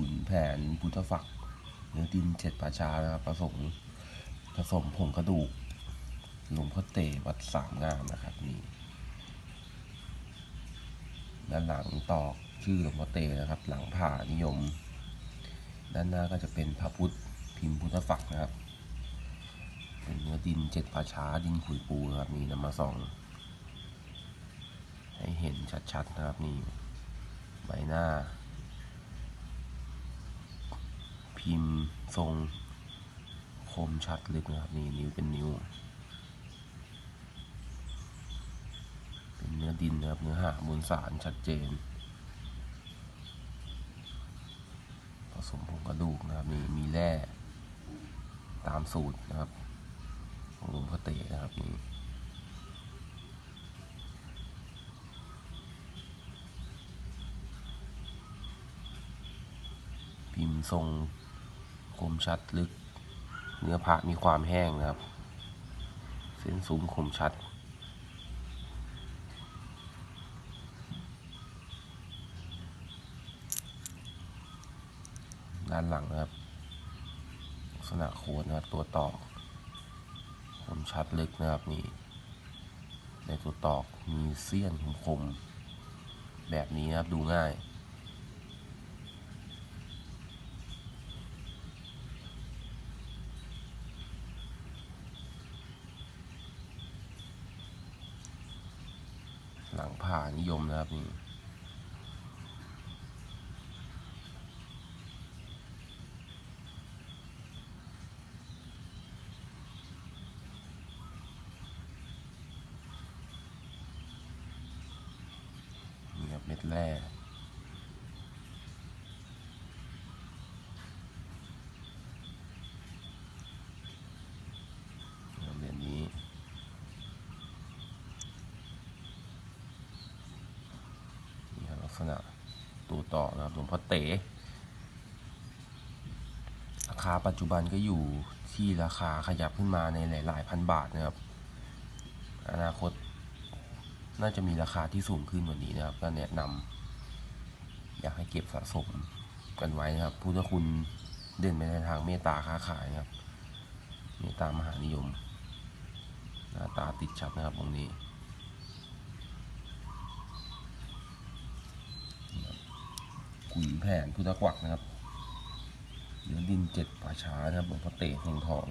ุนแผนพุทธฝักเนื้อดินเจ็ดป่าช้านะครับผสมผสมผงกระดูกหลวงพ่อเตวัดสามงามนะครับนี่ด้านหลังตอกชื่อหลวงพ่อเตนะครับ หลังผ่านิยม ด้านหน้าก็จะเป็นพระพุทธพิมพ์พุทธฝักนะครับ เป็นเนื้อดินเจ็ดป่าช้าดินขุยปูนะครับมีนำมาส่องให้เห็นชัดๆนะครับนี่ใบหน้า พิมพ์ทรงคมชัดลึกนะครับนี่นิ้วเป็นนิ้ว เป็นเนื้อดินนะครับเนื้อหามวลสารชัดเจน ผสมผงกระดูกนะครับนี่มีแร่ตามสูตรนะครับของหลวงพ่อเตะนะครับนี่พิมพ์ทรง คมชัดลึก เนื้อผ้ามีความแห้งนะครับ เส้นสูงคมชัดด้านหลังนะครับ ลักษณะโคนนะครับตัวตอกคมชัดลึกนะครับนี่ในตัวตอกมีเสี้ยนคมๆแบบนี้นะครับดูง่ายางผ่านิยมนะครับนี่นี่ครับเม็ดแร่นะครับเหรียญนี้ นี่ครับลัก ษณะตัวต่อนะครับหลวงพ่อเต๋ราคาปัจจุบันก็อยู่ที่ราคาขยับขึ้นมาในหลาย ๆ พันบาทนะครับ อนาคตน่าจะมีราคาที่สูงขึ้นกว่านี้นะครับ ก็แนะนำอยากให้เก็บสะสมกันไว้นะครับ พุทธคุณเด่นไปในทางเมตตาค้าขายนะครับเมตตามหานิยมหน้าตาติดชัดนะครับตรงนี้ ขุนแผนพุทธกวักนะครับเนื้อดินเจ็ดป่าช้านะครับหลวงพ่อเตะแห่งทอง